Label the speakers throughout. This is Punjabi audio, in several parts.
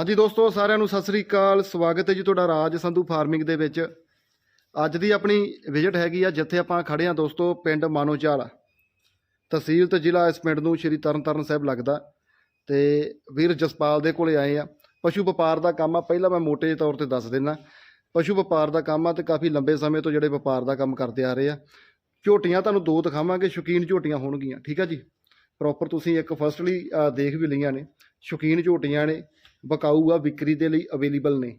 Speaker 1: ਹਾਂਜੀ ਦੋਸਤੋ, ਸਾਰਿਆਂ ਨੂੰ ਸਤਿ ਸ੍ਰੀ ਅਕਾਲ। ਸਵਾਗਤ ਹੈ ਜੀ ਤੁਹਾਡਾ ਰਾਜ ਸੰਧੂ ਫਾਰਮਿੰਗ ਦੇ ਵਿੱਚ। ਅੱਜ ਦੀ ਆਪਣੀ ਵਿਜ਼ਿਟ ਹੈਗੀ ਆ, ਜਿੱਥੇ ਆਪਾਂ ਖੜੇ ਆ ਦੋਸਤੋ, ਪਿੰਡ ਮਾਨੋਚਾਲ ਤਹਿਸੀਲ ਤੇ ਜ਼ਿਲ੍ਹਾ ਇਸ ਪਿੰਡ ਨੂੰ ਸ਼੍ਰੀ ਤਰਨਤਾਰਨ ਸਾਹਿਬ ਲੱਗਦਾ। ਤੇ ਵੀਰ ਜਸਪਾਲ ਦੇ ਕੋਲੇ ਆਏ ਆ। ਪਸ਼ੂ ਵਪਾਰ ਦਾ ਕੰਮ ਆ, ਪਹਿਲਾਂ ਮੈਂ ਮੋਟੇ ਤੌਰ ਤੇ ਦੱਸ ਦਿੰਦਾ। ਪਸ਼ੂ ਵਪਾਰ ਦਾ ਕੰਮ ਆ ਤੇ ਕਾਫੀ ਲੰਬੇ ਸਮੇਂ ਤੋਂ ਜਿਹੜੇ ਵਪਾਰ ਦਾ ਕੰਮ ਕਰਦੇ ਆ ਰਹੇ ਆ। ਝੋਟੀਆਂ ਤੁਹਾਨੂੰ ਦੋ ਦਿਖਾਵਾਂਗੇ, ਸ਼ੌਕੀਨ ਝੋਟੀਆਂ ਹੋਣਗੀਆਂ, ਠੀਕ ਆ ਜੀ? ਪ੍ਰੋਪਰ ਤੁਸੀਂ ਇੱਕ ਫਸਟਲੀ ਦੇਖ ਵੀ ਲਈਆਂ ਨੇ। ਸ਼ੌਕੀਨ ਝੋਟੀਆਂ ਨੇ। ਬਕਾਊ ਆ ਵਿਕਰੀ ਦੇ ਲਈ ਅਵੇਲੇਬਲ ਨੇ।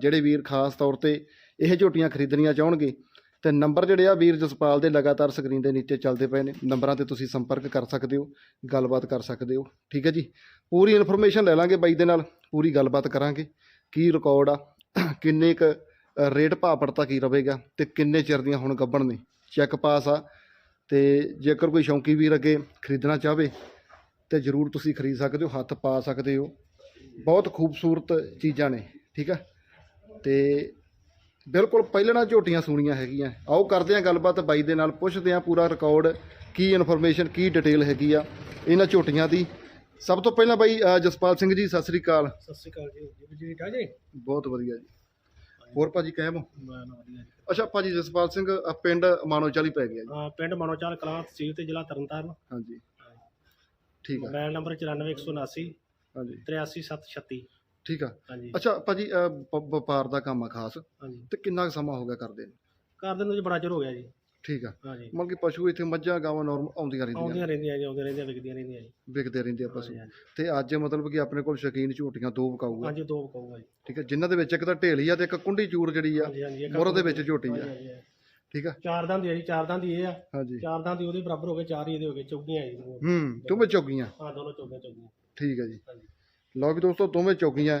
Speaker 1: ਜਿਹੜੇ ਵੀਰ ਖਾਸ ਤੌਰ ਤੇ ਇਹ ਝੋਟੀਆਂ ਖਰੀਦਣੀਆਂ ਚਾਹਣਗੇ, ਤੇ ਨੰਬਰ ਜਿਹੜੇ ਆ ਵੀਰ ਜਸਪਾਲ ਦੇ ਲਗਾਤਾਰ ਸਕਰੀਨ ਦੇ ਨੀਚੇ ਚੱਲਦੇ ਪਏ ਨੇ। ਨੰਬਰਾਂ ਤੇ ਤੁਸੀਂ ਸੰਪਰਕ ਕਰ ਸਕਦੇ ਹੋ, ਗੱਲਬਾਤ ਕਰ ਸਕਦੇ ਹੋ। ਠੀਕ ਹੈ ਜੀ? ਪੂਰੀ ਇਨਫੋਰਮੇਸ਼ਨ ਲੈ ਲਾਂਗੇ ਬਾਈ ਦੇ ਨਾਲ, ਪੂਰੀ ਗੱਲਬਾਤ ਕਰਾਂਗੇ। ਕੀ ਰਿਕਾਰਡ ਆ, ਕਿੰਨੇ ਕ ਰੇਟ ਭਾਅ ਪੜਤਾ ਕੀ ਰਵੇਗਾ ਤੇ ਕਿੰਨੇ ਚਿਰ ਦੀਆਂ ਹੁਣ ਗੱਬਣ ਨੇ। ਚੈੱਕ ਪਾਸ ਆ, ਤੇ ਜੇਕਰ ਕੋਈ ਸ਼ੌਂਕੀ ਵੀਰ ਅੱਗੇ ਖਰੀਦਣਾ ਚਾਹਵੇ, ਤੇ ਜਰੂਰ ਤੁਸੀਂ ਖਰੀਦ ਸਕਦੇ ਹੋ, ਹੱਥ ਪਾ ਸਕਦੇ ਹੋ। ਬਹੁਤ ਖੂਬਸੂਰਤ ਚੀਜ਼ਾਂ ਨੇ ਠੀਕ ਆ? ਤੇ ਬਿਲਕੁਲ ਪਹਿਲਣਾ ਝੋਟੀਆਂ ਸੂਣੀਆਂ ਹੈਗੀਆਂ। ਆਓ ਕਰਦੇ ਹਾਂ ਗੱਲਬਾਤ ਬਾਈ ਦੇ ਨਾਲ ਪੁੱਛਦੇ ਹਾਂ ਪੂਰਾ ਰਿਕਾਰਡ ਕੀ ਇਨਫੋਰਮੇਸ਼ਨ ਕੀ ਡਿਟੇਲ ਹੈਗੀ ਆ ਇਹਨਾਂ ਝੋਟੀਆਂ ਦੀ। ਸਭ ਤੋਂ ਪਹਿਲਾਂ ਬਾਈ ਜਸਪਾਲ ਸਿੰਘ ਜੀ ਸਤਿ ਸ੍ਰੀ ਅਕਾਲ।
Speaker 2: ਸਤਿ ਸ਼੍ਰੀ ਅਕਾਲ ਜੀ ਜੀ ਜੀ ਠੀਕ ਜੀ?
Speaker 1: ਬਹੁਤ ਵਧੀਆ ਜੀ। ਹੋਰ ਭਾਜੀ ਕਹਿਮ
Speaker 2: ਵਧੀਆ
Speaker 1: ਅੱਛਾ ਭਾਜੀ ਜਸਪਾਲ ਸਿੰਘ ਪਿੰਡ ਮਾਨੋਚਾਲੀ ਪੈ ਗਿਆ ਜੀ।
Speaker 2: ਹਾਂ ਪਿੰਡ ਮਨੋਚਾਲ ਕਲਾਂ ਤਹਿਸੀਲ ਤੇ ਜ਼ਿਲ੍ਹਾ ਤਰਨਤਾਰਨ।
Speaker 1: ਹਾਂਜੀ। ਠੀਕ ਆ।
Speaker 2: ਮੋਬਾਈਲ ਨੰਬਰ 94179
Speaker 1: ਹਾਂਜੀ।
Speaker 2: 83736
Speaker 1: ਠੀਕ ਆ।
Speaker 2: ਹਾਂਜੀ।
Speaker 1: ਅੱਛਾ ਭਾਜੀ ਵ- ਵਪਾਰ ਦਾ ਕੰਮ ਆ ਖਾਸ।
Speaker 2: ਹਾਂਜੀ।
Speaker 1: ਤੇ ਕਿੰਨਾ ਕੁ ਸਮਾਂ ਹੋ ਗਿਆ ਕਰਦੇ ਨੂੰ?
Speaker 2: ਘਰ ਦੇ ਨੂੰ ਜੀ ਬੜਾ ਚਿਰ ਹੋ ਗਿਆ ਜੀ।
Speaker 1: ਠੀਕ ਆ।
Speaker 2: ਹਾਂਜੀ।
Speaker 1: ਮਤਲਬ ਕਿ ਪਸ਼ੂ ਇੱਥੇ ਮੱਝਾਂ ਗਾਵਾਂ ਨਾਰਮਲ ਆਉਂਦੀਆਂ ਰਹਿੰਦੀਆਂ
Speaker 2: ਆਉਂਦੀਆਂ ਰਹਿੰਦੀਆਂ ਜੀ ਆਉਂਦੀਆਂ ਰਹਿੰਦੀਆਂ ਵਿਕਦੀਆਂ ਰਹਿੰਦੀਆਂ ਜੀ।
Speaker 1: ਵਿਕਦੇ ਰਹਿੰਦੇ ਆ ਪਸ਼ੂ।
Speaker 2: ਹਾਂਜੀ, ਹਾਂਜੀ।
Speaker 1: ਤੇ ਅੱਜ ਮਤਲਬ ਕਿ ਆਪਣੇ ਕੋਲ ਸ਼ੌਕੀਨ ਝੋਟੀਆਂ ਦੋ ਵਿਕਾਊਗਾ
Speaker 2: ਹਾਂਜੀ ਦੋ ਕਹੂੰਗਾ ਜੀ।
Speaker 1: ਠੀਕ ਹੈ ਜਿਨ੍ਹਾਂ ਦੇ ਵਿੱਚ ਇੱਕ ਤਾਂ ਢੇਲੀ ਆ ਤੇ ਇੱਕ ਕੁੰਡੀ ਚੂਰ ਜਿਹੜੀ ਆ।
Speaker 2: ਹਾਂਜੀ ਹਾਂਜੀ ਇੱਕ
Speaker 1: ਮੁਰ ਦੇ ਵਿੱਚ ਝੋਟੀ
Speaker 2: ਹਾਂਜੀ,
Speaker 1: ਆ
Speaker 2: ਹਾਂਜੀ, ਹਾਂਜੀ।
Speaker 1: ਠੀਕ ਆ?
Speaker 2: ਚਾਰ ਦੰਦ ਦੀ ਹੈ ਜੀ ਚਾਰ ਦੰਦ ਦੀ ਇਹ ਆ।
Speaker 1: ਹਾਂਜੀ।
Speaker 2: ਚਾਰ ਦੰਦ ਦੀ ਉਹਦੇ ਬਰਾਬਰ ਹੋ ਗਏ ਚਾਰ ਹੀ ਇਹਦੇ ਹੋ ਗਏ ਚੌਕੀਆਂ ਜੀ
Speaker 1: ਹੂੰ ਦੋਵੇਂ ਚੌਕੀਆਂ
Speaker 2: ਹਾਂ ਦੋਨੋਂ ਚੌਕੀਆਂ ਚੌਕੀਆਂ
Speaker 1: ਠੀਕ ਹੈ ਜੀ।
Speaker 2: ਹਾਂਜੀ।
Speaker 1: ਲਓ ਵੀ ਦੋਸਤੋ ਦੋਵੇਂ ਚੌਕੀਆਂ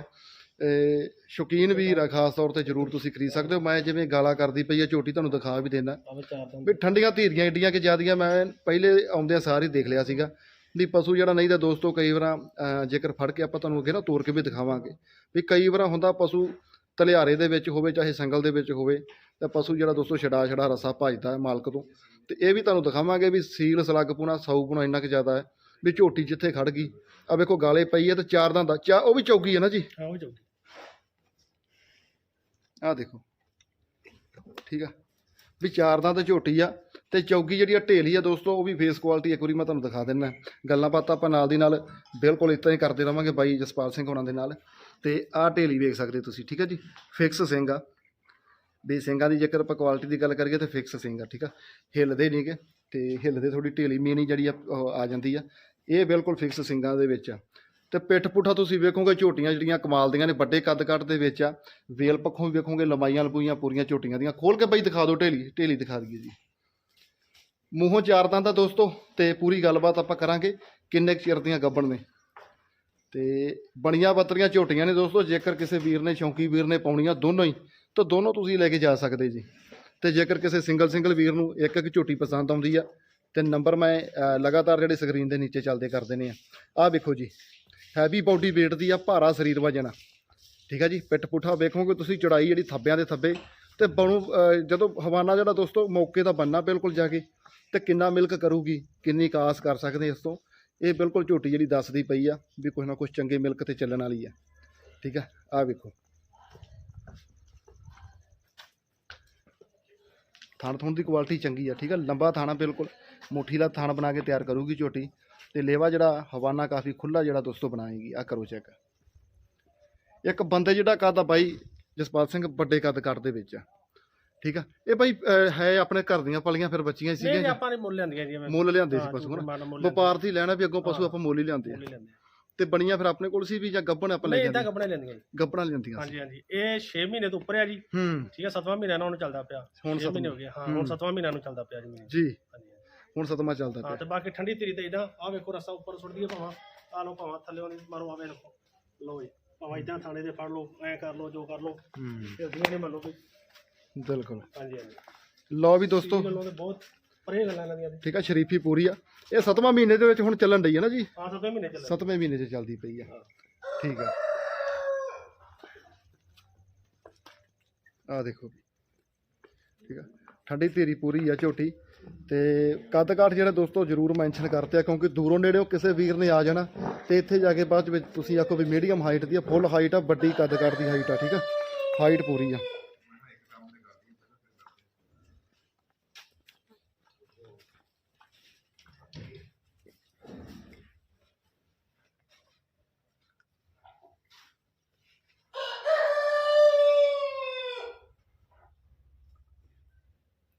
Speaker 1: ਇਹ ਸ਼ੌਕੀਨ ਵੀਰ ਆ ਖਾਸ ਤੌਰ ਤੇ ਜਰੂਰ ਤੁਸੀਂ ਖਰੀਦ ਸਕਦੇ ਹੋ। ਮੈਂ ਜਿਵੇਂ ਗਾਲਾਂ ਕਰਦੀ ਪਈ ਆ ਝੋਟੀ ਤੁਹਾਨੂੰ ਦਿਖਾ ਵੀ ਦੇਣਾ।
Speaker 2: ਆਵੇ ਚਾਰ ਦੰਦ।
Speaker 1: ਵੀ ਠੰਡੀਆਂ ਧੀਰੀਆਂ ਏਡੀਆਂ ਕਿ ਜਿਆਦੀਆਂ ਮੈਂ ਪਹਿਲੇ ਆਉਂਦਿਆਂ ਸਾਰ ਹੀ ਦੇਖ ਲਿਆ ਸੀਗਾ। ਵੀ ਪਸ਼ੂ ਜਿਹੜਾ ਨਹੀਂ ਤਾਂ ਦੋਸਤੋ ਕਈ ਵਾਰਾਂ ਜੇਕਰ ਫੜ ਕੇ ਆਪਾਂ ਤੁਹਾਨੂੰ ਅੱਗੇ ਨਾ ਤੋਰ ਕੇ ਵੀ ਦਿਖਾਵਾਂਗੇ। ਵੀ ਕਈ ਵਾਰਾਂ ਹੁੰਦਾ ਪਸ਼ੂ ਤਲਿਆਰੇ ਦੇ ਵਿੱਚ ਹੋਵੇ ਚਾਹੇ ਸੰਗਲ ਦੇ ਵਿੱਚ ਹੋਵੇ ਤਾਂ ਪਸ਼ੂ ਜਿਹੜਾ ਦੋਸਤੋ ਛਡਾ ਛੜਾ ਰਸਾ ਭਜਦਾ ਹੈ ਮਾਲਕ ਤੋਂ। ਤੇ ਇਹ ਵੀ ਤੁਹਾਨੂੰ ਦਿਖਾਵਾਂਗੇ ਵੀ ਸੀਲ ਸਲੱਗ ਪੁਣਾ ਸੌ ਪੁਣਾ ਇੰਨਾ ਕੁ ਜ਼ਿਆਦਾ ਹੈ ਵੀ ਝੋਟੀ ਜਿੱਥੇ ਖੜ ਗਈ। ਆ ਵੇਖੋ ਗਾਲੇ ਪਈ ਹੈ ਤੇ ਚਾਰ ਦੰਦ ਦਾ ਚਾ ਉਹ ਵੀ ਚੌਗੀ ਹੈ ਨਾ ਜੀ?
Speaker 2: ਹਾਂ ਉਹ ਚੌਕੀ
Speaker 1: ਆਹ ਦੇਖੋ। ਠੀਕ ਆ। ਵੀ ਚਾਰ ਦੰਦ ਝੋਟੀ ਆ ਤੇ ਚੌਗੀ ਜਿਹੜੀ ਆ ਢੇਲੀ ਆ ਦੋਸਤੋ ਉਹ ਵੀ ਫੇਸ ਕੁਆਲਿਟੀ ਇੱਕ ਵਾਰੀ ਮੈਂ ਤੁਹਾਨੂੰ ਦਿਖਾ ਦਿੰਦਾ। ਗੱਲਾਂ ਬਾਤਾਂ ਆਪਾਂ ਨਾਲ ਦੀ ਨਾਲ ਬਿਲਕੁਲ ਇਤਾਂ ਹੀ ਕਰਦੇ ਰਵਾਂਗੇ ਬਾਈ ਜਸਪਾਲ ਸਿੰਘ ਹੋਣਾ ਦੇ ਨਾਲ। ਤੇ ਆਹ ਢੇਲੀ ਵੇਖ ਸਕਦੇ ਤੁਸੀਂ ਠੀਕ ਆ ਜੀ? ਫਿਕਸ ਸਿੰਘ ਆ। ਵੀ ਸਿੰਘਾਂ ਦੀ ਜੇਕਰ ਆਪਾਂ ਕੁਆਲਿਟੀ ਦੀ ਗੱਲ ਕਰੀਏ ਤਾਂ ਫਿਕਸ ਸਿੰਘ ਆ, ਠੀਕ ਆ? ਹਿੱਲਦੇ ਨਹੀਂਗੇ ਤੇ ਹਿੱਲਦੇ ਥੋੜੀ ਢੇਲੀ ਮੇਨੀ ਜਿਹੜੀ ਆ, ਉਹ ਆ ਜਾਂਦੀ ਆ। ਇਹ ਬਿਲਕੁਲ ਫਿਕਸ ਸਿੰਘਾਂ ਦੇ ਵਿੱਚ ਆ। ਤੇ ਪਿੱਠ ਪੁੱਠਾ ਤੁਸੀਂ ਵੇਖੋਗੇ ਝੋਟੀਆਂ ਜਿਹੜੀਆਂ ਕਮਾਲ ਦੀਆਂ ਨੇ, ਵੱਡੇ ਕੱਦ ਕੱਟ ਦੇ ਵਿੱਚ ਆ। ਵੇਲ ਪੱਖੋਂ ਵੀ ਵੇਖੋਗੇ, ਲੰਬਾਈਆਂ ਲੰਬੂਈਆਂ ਪੂਰੀਆਂ ਝੋਟੀਆਂ ਦੀਆਂ। ਖੋਲ ਕੇ ਬਈ ਦਿਖਾ ਦਿਓ ਢੇਲੀ ਢੇਲੀ ਦਿਖਾ ਦਈਏ ਜੀ। ਮੂੰਹੋਂ ਚਾਰ ਦੰਦ ਆ ਦੋਸਤੋ, ਤੇ ਪੂਰੀ ਗੱਲਬਾਤ ਆਪਾਂ ਕਰਾਂਗੇ ਕਿੰਨੇ ਕੁ ਚਿਰ ਦੀਆਂ ਗੱਬਣ ਨੇ। ਤੇ ਬਣੀਆਂ ਬੱਤਰੀਆਂ ਝੋਟੀਆਂ ਨੇ ਦੋਸਤੋ, ਜੇਕਰ ਕਿਸੇ ਵੀਰ ਨੇ, ਸ਼ੌਂਕੀ ਵੀਰ ਨੇ ਪਾਉਣੀਆਂ, ਦੋਨੋਂ ਹੀ। ਤਾਂ ਦੋਨੋਂ ਤੁਸੀਂ ਲੈ ਕੇ ਜਾ ਸਕਦੇ ਜੀ। ਤੇ ਜੇਕਰ ਕਿਸੇ ਸਿੰਗਲ ਸਿੰਗਲ ਵੀਰ ਨੂੰ ਇੱਕ ਇੱਕ ਝੋਟੀ ਪਸੰਦ ਆਉਂਦੀ ਆ, ਤੇ ਨੰਬਰ ਮੈਂ ਲਗਾਤਾਰ ਜਿਹੜੇ ਸਕਰੀਨ ਦੇ ਨੀਚੇ ਚੱਲਦੇ ਕਰ ਦਿੰਦੇ ਆ। ਆਹ ਵੇਖੋ ਜੀ, ਹੈਵੀ ਬਾਡੀ weight ਦੀ ਆ ਭਾਰਾ ਸਰੀਰ ਵਜਣਾ ਠੀਕ ਆ ਜੀ, ਪਿੱਠ ਪੁੱਠਾ ਵੇਖੋਗੇ ਤੁਸੀਂ, ਚੜਾਈ ਜਿਹੜੀ ਥੱਬਿਆਂ ਦੇ ਥੱਬੇ, ਤੇ ਬਣੂ ਜਦੋਂ ਹਵਾਨਾ ਜਿਹੜਾ ਦੋਸਤੋ, ਮੌਕੇ ਦਾ ਬੰਨਾ ਬਿਲਕੁਲ ਜਾ ਕੇ, ਤੇ ਕਿੰਨਾ ਮਿਲਕ ਕਰੂਗੀ, ਕਿੰਨੀ ਕਾਸ ਕਰ ਸਕਦੇ ਇਸ ਤੋਂ, ਇਹ ਬਿਲਕੁਲ ਝੋਟੀ ਜਿਹੜੀ ਦੱਸਦੀ ਪਈ ਆ ਵੀ ਕੁਛ ਨਾ ਕੁਛ ਚੰਗੇ ਮਿਲਕ ਤੇ ਚੱਲਣ ਵਾਲੀ ਆ। ਠੀਕ ਆ, ਆਹ ਵੇਖੋ। ਥਣ ਥਣ ਦੀ ਕੁਆਲਿਟੀ ਚੰਗੀ ਆ ਠੀਕ ਆ? ਲੰਬਾ ਥਾਣਾ ਬਿਲਕੁਲ। ਮੁੱਠੀ ਦਾ ਥਣ ਬਣਾ ਕੇ ਤਿਆਰ ਕਰੂਗੀ ਝੋਟੀ। ਤੇ ਲੇਵਾ ਜਿਹੜਾ ਹਵਾਨਾ ਕਾਫੀ ਖੁੱਲਾ ਜਿਹੜਾ ਦੋਸਤੋ ਬਣਾਏਗੀ। ਆ ਕਰੋ ਚੈੱਕ ਇੱਕ ਬੰਦੇ ਜਿਹੜਾ ਕੱਦ ਬਾਈ ਜਸਪਾਲ ਸਿੰਘ ਵੱਡੇ ਕੱਦ ਕੱਟ ਦੇ ਵਿੱਚ। ਆ ਠੀਕ ਆ? ਇਹ ਬਾਈ ਹੈ ਆਪਣੇ ਘਰ ਦੀਆਂ ਪਲੀਆਂ ਫਿਰ ਬੱਚੀਆਂ ਹੀ
Speaker 2: ਨਹੀਂ
Speaker 1: ਸੀਗੀਆਂ
Speaker 2: ਆਪਾਂ ਨੇ ਮੁੱਲ ਲਿਆਂਦੀਆਂ ਜੀ
Speaker 1: ਮੁੱਲ ਲਿਆਂਦੇ ਸੀ ਪਸ਼ੂ ਹਨਾ। ਵਪਾਰ ਦੀ ਲੈਣਾ ਵੀ ਅੱਗੋਂ ਪਸ਼ੂ। ਆਪਾਂ ਮੁੱਲ ਹੀ ਲਿਆਂਦੇ ਆ। ਤੇ ਬਣੀਆਂ ਫਿਰ ਆਪਣੇ ਕੋਲ ਸੀ ਵੀ ਜਾਂ ਗੱਬਣ ਆਪਾਂ ਲੈ
Speaker 2: ਨਹੀਂ ਇਦਾਂ
Speaker 1: ਜਾਂਦੇ
Speaker 2: ਕੱਪੜੇ ਲੈਂਦੀਆਂ ਜੀ।
Speaker 1: ਗੱਬਣਾ ਲੈਂਦੀਆਂ ਸੀ।
Speaker 2: ਹਾਂਜੀ ਹਾਂਜੀ। ਇਹ 6 ਮਹੀਨੇ ਤੋਂ ਉੱਪਰ ਆ ਜੀ।
Speaker 1: ਹੂੰ।
Speaker 2: ਠੀਕ ਹੈ 7ਵਾਂ ਮਹੀਨਾ ਨਾਲ ਉਹਨੂੰ ਚੱਲਦਾ ਪਿਆ।
Speaker 1: ਹੁਣ
Speaker 2: 6 ਮਹੀਨੇ
Speaker 1: ਸੱਤਵਾਂ।
Speaker 2: ਹੋ ਗਏ ਹਾਂ
Speaker 1: ਹੂੰ।
Speaker 2: ਹੁਣ 7ਵਾਂ ਮਹੀਨਾ ਨੂੰ ਚੱਲਦਾ ਪਿਆ ਜੀ ਮਹੀਨੇ।
Speaker 1: ਜੀ।
Speaker 2: ਹਾਂਜੀ।
Speaker 1: ਹੁਣ ਸਤਮਾ ਚੱਲਦਾ
Speaker 2: ਹਾਂ
Speaker 1: ਪਿਆ।
Speaker 2: ਤੇ ਬਾਕੀ ਠੰਡੀ ਤੇਰੀ ਤੇ ਇਦਾਂ ਆ ਵੇਖੋ ਰਸਾ ਉੱਪਰ ਸੁੱਟ ਦਈਏ ਭਾਵਾਂ। ਆ ਲਓ ਭਾਵਾਂ ਥੱਲੇ ਨਹੀਂ ਮਾਰੋ ਆਵੇ ਲਓ ਲਓ ਜੀ ਭਾਵਾਂ ਇਦਾਂ ਥਾਣੇ ਦੇ ਫੜ ਲਓ ਐ ਕਰ ਲਓ ਜੋ ਕਰ ਲਓ।
Speaker 1: ਹੂੰ।
Speaker 2: ਉਹਦੀਆਂ ਨਹੀਂ ਮੰਨ ਵੀ
Speaker 1: ਬਿਲਕੁਲ।
Speaker 2: ਹਾਂਜੀ ਹਾਂਜੀ।
Speaker 1: ਲਓ ਵੀ ਦੋਸਤੋ।
Speaker 2: ਗੱਲੋਂ ਤੇ ਬਹੁਤ ਪਰੇ ਗੱਲਾਂ ਇਹਨਾਂ ਦੀਆਂ ਵੀ।
Speaker 1: ਠੀਕ ਆ ਸ਼ਰੀਫੀ ਪੂਰੀ ਆ। ਇਹ ਸਤਵਾਂ ਮਹੀਨੇ ਦੇ ਵਿੱਚ ਹੁਣ ਚੱਲਣ ਡਈ ਆ ਨਾ ਜੀ?
Speaker 2: ਹਾਂ 7ਵੇਂ ਮਹੀਨੇ ਚੱਲਦਾ
Speaker 1: ਸਤਵੇਂ ਮਹੀਨੇ 'ਚ ਚੱਲਦੀ ਪਈ ਆ। ਠੀਕ ਆ। ਆ ਦੇਖੋ ਠੀਕ ਆ। ਠੰਡੀ ਤੇਰੀ ਪੂਰੀ ਆ ਝੋਟੀ। ਤੇ ਕੱਦ ਕਾਠ ਜਿਹੜਾ ਦੋਸਤੋ ਜਰੂਰ ਮੈਂਸ਼ਨ ਕਰਤੇ ਆ ਕਿਉਂਕਿ ਦੂਰੋਂ ਨੇੜਿਓਂ ਕਿਸੇ ਵੀਰ ਨੇ ਆ ਜਾਣਾ। ਤੇ ਇੱਥੇ ਜਾ ਕੇ ਬਾਅਦ ਵਿੱਚ ਤੁਸੀਂ ਆਖੋ ਵੀ ਮੀਡੀਅਮ ਹਾਈਟ ਦੀ ਆ ਫੁੱਲ ਹਾਈਟ ਆ ਵੱਡੀ ਕੱਦ ਕਾਠ ਦੀ ਹਾਈਟ ਆ ਠੀਕ ਆ? ਹਾਈਟ ਪੂਰੀ ਆ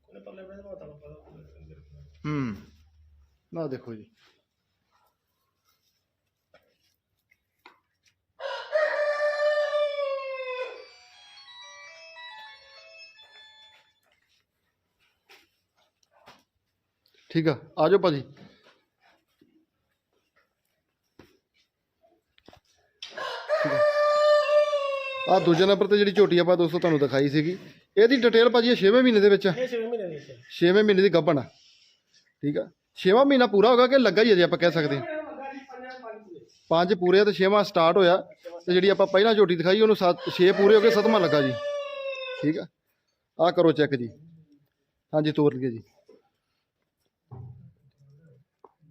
Speaker 2: ਉਹਨੇ ਪਰਲੇ ਬਣੇ ਦਾ ਤੁਹਾਨੂੰ ਪਤਾ
Speaker 1: ਹੂੰ। ਨਾ ਦੇਖੋ ਜੀ। ਠੀਕ ਆ ਆ ਜਾਓ ਭਾਜੀ। ਆ। ਦੂਜੇ ਨੰਬਰ ਤੇ ਜਿਹੜੀ ਝੋਟੀ ਆਪਾਂ ਦੋਸਤੋ ਤੁਹਾਨੂੰ ਦਿਖਾਈ ਸੀਗੀ ਇਹਦੀ ਡਿਟੇਲ ਭਾਜੀ ਇਹ 6ਵੇਂ ਮਹੀਨੇ ਦੇ ਵਿੱਚ
Speaker 2: ਇਹ 6 ਮਹੀਨੇ ਦੀ ਹੈ।
Speaker 1: 6ਵੇਂ ਮਹੀਨੇ ਦੀ ਗੱਭਣ ਆ। ਠੀਕ ਆ? ਛੇਵਾਂ ਮਹੀਨਾ ਪੂਰਾ ਹੋ ਗਿਆ ਕਿ ਲੱਗਾ ਹੀ ਅਜੇ ਆਪਾਂ ਕਹਿ ਸਕਦੇ ਹਾਂ? ਪੰਜ ਪੂਰੇ ਆ ਤੇ 6ਵਾਂ ਸਟਾਰਟ ਹੋਇਆ। ਤੇ ਜਿਹੜੀ ਆਪਾਂ ਪਹਿਲਾਂ ਝੋਟੀ ਦਿਖਾਈ, ਉਹਨੂੰ 6 ਪੂਰੇ ਹੋ ਗਏ 7ਵਾਂ ਲੱਗਾ ਜੀ। ਠੀਕ ਆ? ਆ ਕਰੋ ਚੈੱਕ ਜੀ। ਹਾਂਜੀ, ਤੋਰ ਲਈਏ ਜੀ।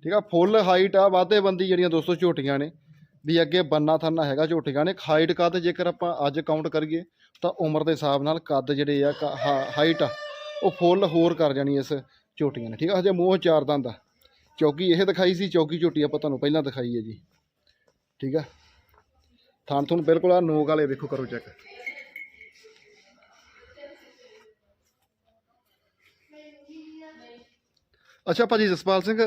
Speaker 1: ਠੀਕ ਆ? ਫੁੱਲ ਹਾਈਟ ਆ ਵਾਧੇ ਬੰਦੀ ਜਿਹੜੀਆਂ ਦੋਸਤੋ ਝੋਟੀਆਂ ਨੇ, ਵੀ ਅੱਗੇ ਬੰਨਾ ਥੰਨਾ ਹੈਗਾ ਝੋਟੀਆਂ ਨੇ। ਹਾਈਟ ਕੱਦ ਜੇਕਰ ਆਪਾਂ ਅੱਜ ਕਾਊਂਟ ਕਰੀਏ, ਤਾਂ ਉਮਰ ਦੇ ਹਿਸਾਬ ਨਾਲ ਕੱਦ ਜਿਹੜੇ ਆ ਹਾਈਟ ਆ, ਉਹ ਫੁੱਲ ਹੋਰ ਕਰ ਜਾਣੀ ਇਸ ਝੋਟੀਆਂ ਨੇ ਠੀਕ ਆ? ਹਜੇ ਮੂੰਹ ਚਾਰ ਦੰਦ ਆ। ਚੌਕੀ ਇਹ ਦਿਖਾਈ ਸੀ ਚੌਕੀ ਝੋਟੀ ਆਪਾਂ ਤੁਹਾਨੂੰ ਪਹਿਲਾਂ ਦਿਖਾਈ ਹੈ ਜੀ। ਠੀਕ ਆ? ਥਣ ਤੁਹਾਨੂੰ ਬਿਲਕੁਲ ਆ ਨੋਕ ਵਾਲੇ ਵੇਖੋ ਕਰੋ ਚੈੱਕ ਅੱਛਾ ਭਾਜੀ ਜਸਪਾਲ ਸਿੰਘ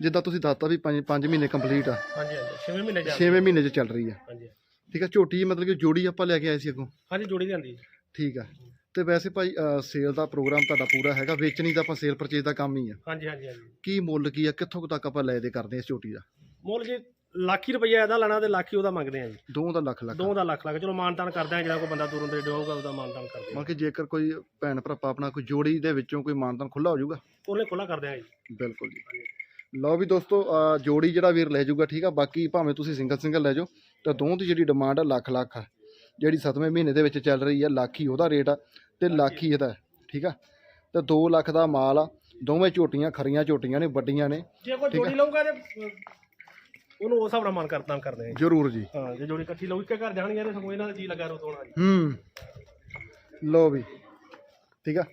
Speaker 1: ਜਿੱਦਾਂ ਤੁਸੀਂ ਦੱਸਤਾ ਵੀ 5 5 ਮਹੀਨੇ ਕੰਪਲੀਟ ਆ।
Speaker 2: ਹਾਂਜੀ ਹਾਂਜੀ 6 ਮਹੀਨੇ ਜਾ
Speaker 1: 6ਵੇਂ ਮਹੀਨੇ 'ਚ ਚੱਲ ਰਹੀ ਆ।
Speaker 2: ਹਾਂਜੀ।
Speaker 1: ਠੀਕ ਆ ਝੋਟੀ ਮਤਲਬ ਕਿ ਜੋੜੀ ਆਪਾਂ ਲੈ ਕੇ ਆਏ ਸੀ ਅੱਗੋਂ।
Speaker 2: ਹਾਂਜੀ ਜੋੜੀ ਲਿਆਂਦੀ।
Speaker 1: ਠੀਕ ਆ। ਤੇ ਵੈਸੇ ਭਾਈ ਸੇਲ ਦਾ ਪ੍ਰੋਗਰਾਮ ਤੁਹਾਡਾ ਪੂਰਾ ਹੈਗਾ ਵੇਚਣੀ ਦਾ ਆਪਾਂ ਸੇਲ ਪਰਚੇਜ ਦਾ ਕੰਮ ਹੀ ਆ।
Speaker 2: ਹਾਂਜੀ ਹਾਂਜੀ ਹਾਂਜੀ।
Speaker 1: ਕੀ ਮੁੱਲ ਕੀ ਆ? ਕਿੱਥੋਂ ਕੁ ਤੱਕ ਆਪਾਂ ਲੈ ਦੇ ਕਰਦੇ ਆ ਇਸ ਝੋਟੀ ਦਾ?
Speaker 2: ਮੁੱਲ ਜੀ ਲੱਖ ਹੀ ਰੁਪਈਆ ਇਹਦਾ ਲੈਣਾ ਤੇ ਲੱਖ ਹੀ ਉਹਦਾ ਮੰਗਦੇ ਆ ਜੀ।
Speaker 1: ਦੋਵਾਂ ਦਾ ਲੱਖ ਲੱਖ।
Speaker 2: ਦੋ ਦਾ ਲੱਖ ਲੱਖ। ਚਲੋ ਮਾਨਤਾਨ ਕਰਦੇ ਆ ਜਿਹੜਾ ਕੋਈ ਬੰਦਾ ਦੂਰੋਂ ਦੇ ਦੇਊਗਾ ਉਹਦਾ ਮਾਨਤਾਨ ਕਰਦੇ ਆ।
Speaker 1: ਮਤਲਬ ਕਿ ਜੇਕਰ ਕੋਈ ਭੈਣ ਭਰਾ ਆਪਣਾ ਕੋਈ ਜੋੜੀ ਦੇ ਵਿੱਚੋਂ ਕੋਈ ਮਾਨਤਨ ਖੁੱਲਾ ਹੋ ਜਾਊਗਾ?
Speaker 2: ਉਹਨੇ ਖੁੱਲਾ ਕਰਦੇ ਆ ਜੀ।
Speaker 1: ਬਿਲਕੁਲ ਜੀ। ਲਓ ਵੀ ਦੋਸਤੋ ਜੋੜੀ ਜਿਹੜਾ ਵੀਰ ਲੈ ਜਾਊਗਾ ਠੀਕ ਆ? ਬਾਕੀ ਭਾਵੇਂ ਤੁਸੀਂ ਸਿੰਗਲ ਸਿੰਗਲ ਲੈ ਜਾਓ ਤਾਂ ਦੋਵਾਂ ਦੀ ਜਿਹੜੀ ਡਿਮਾਂਡ ਆ ਲੱਖ ਲੱਖ ਆ। ਜਿਹੜੀ 7ਵੇਂ ਮਹੀਨੇ ਦੇ ਵਿੱਚ ਚੱਲ ਰਹੀ ਆ ਲੱਖ ਹੀ ਉਹਦਾ ਰੇਟ ਆ। ਤੇ ਲੱਖ ਹੀ ਇਹਦਾ ਠੀਕ ਆ? ਤੇ 2 ਲੱਖ ਦਾ ਮਾਲ ਆ ਦੋਵੇਂ ਝੋਟੀਆਂ ਖਰੀਆਂ ਝੋਟੀਆਂ ਨੇ ਵੱਡੀਆਂ ਨੇ
Speaker 2: ਜੇ ਕੋਈ ਜੋੜੀ ਲਊਗਾ ਤੇ ਉਹਨੂੰ ਉਸ ਹਿਸਾਬ ਨਾਲ ਮਾਨ ਕਰਤਾਨ ਕਰਦੇ ਆ।
Speaker 1: ਜ਼ਰੂਰ ਜੀ।
Speaker 2: ਹਾਂ ਜੇ ਜੋੜੀ ਇਕੱਠੀ ਲਊਗੀ ਕਿ ਘਰ ਜਾਣਗੇ ਤੇ ਸਗੋਂ ਇਹਨਾਂ ਦਾ ਜੀ ਲੱਗਾ ਰੋ ਤੋਣਾ ਜੀ।
Speaker 1: ਹੂੰ। ਲੋ ਵੀ ਠੀਕ ਆ?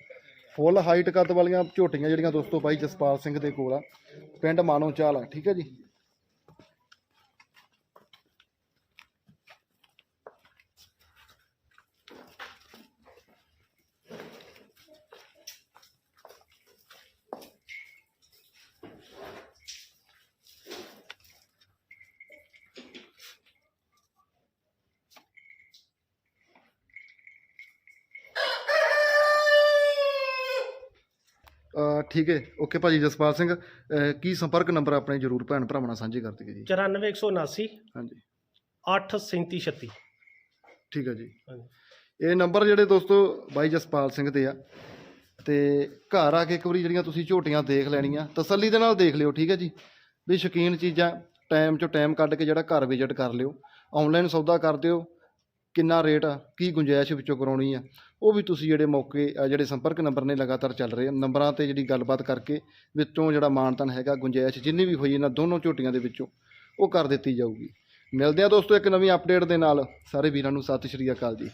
Speaker 1: ਫੁੱਲ ਹਾਈਟ ਕੱਦ ਵਾਲੀਆਂ ਝੋਟੀਆਂ ਜਿਹੜੀਆਂ ਦੋਸਤੋ ਬਾਈ ਜਸਪਾਲ ਸਿੰਘ ਦੇ ਕੋਲ ਆ ਪਿੰਡ ਮਾਨੋ ਚਾਲ ਆ ਠੀਕ ਹੈ ਜੀ ਅਹ ਠੀਕ ਹੈ ਓਕੇ ਭਾਜੀ ਜਸਪਾਲ ਸਿੰਘ ਅਹ ਕੀ ਸੰਪਰਕ ਨੰਬਰ ਆਪਣੇ ਜਰੂਰ ਭੈਣ ਭਰਾਵਾਂ ਨਾਲ ਸਾਂਝੇ ਕਰ ਦਿਓ ਜੀ?
Speaker 2: 94179
Speaker 1: ਹਾਂਜੀ।
Speaker 2: 83736
Speaker 1: ਠੀਕ ਹੈ ਜੀ।
Speaker 2: ਹਾਂਜੀ।
Speaker 1: ਇਹ ਨੰਬਰ ਜਿਹੜੇ ਦੋਸਤੋ ਬਾਈ ਜਸਪਾਲ ਸਿੰਘ ਦੇ ਆ ਤੇ ਘਰ ਆ ਕੇ ਇੱਕ ਵਾਰੀ ਜਿਹੜੀਆਂ ਤੁਸੀਂ ਝੋਟੀਆਂ ਦੇਖ ਲੈਣੀਆਂ ਤਸੱਲੀ ਦੇ ਨਾਲ ਦੇਖ ਲਿਓ ਠੀਕ ਹੈ ਜੀ। ਵੀ ਸ਼ੌਕੀਨ ਚੀਜ਼ਾਂ ਟਾਈਮ ਚੋਂ ਟਾਈਮ ਕੱਢ ਕੇ ਜਿਹੜਾ ਘਰ ਵਿਜ਼ਿਟ ਕਰ ਲਿਓ ਆਨਲਾਈਨ ਸੌਦਾ ਕਰ ਦਿਓ ਕਿੰਨਾ ਰੇਟ ਆ, ਕੀ ਗੁੰਜਾਇਸ਼ ਵਿੱਚੋਂ ਕਰਾਉਣੀ ਆ, ਉਹ ਵੀ ਤੁਸੀਂ ਜਿਹੜੇ ਮੌਕੇ ਜਿਹੜੇ ਸੰਪਰਕ ਨੰਬਰ ਨੇ ਲਗਾਤਾਰ ਚੱਲ ਰਹੇ ਆ, ਨੰਬਰਾਂ ਤੇ ਜਿਹੜੀ ਗੱਲਬਾਤ ਕਰਕੇ ਵਿੱਚੋਂ ਜਿਹੜਾ ਮਾਨਤਨ ਹੈਗਾ, ਗੁੰਜਾਇਸ਼ ਜਿੰਨੀ ਵੀ ਹੋਈ ਇਹਨਾਂ ਦੋਨੋਂ ਝੋਟੀਆਂ ਦੇ ਵਿੱਚੋਂ, ਉਹ ਕਰ ਦਿੱਤੀ ਜਾਊਗੀ। ਮਿਲਦੇ ਆ ਦੋਸਤੋ ਇੱਕ ਨਵੀਂ ਅਪਡੇਟ ਦੇ ਨਾਲ, ਸਾਰੇ ਵੀਰਾਂ ਨੂੰ ਸਤਿ ਸ਼੍ਰੀ ਅਕਾਲ ਜੀ।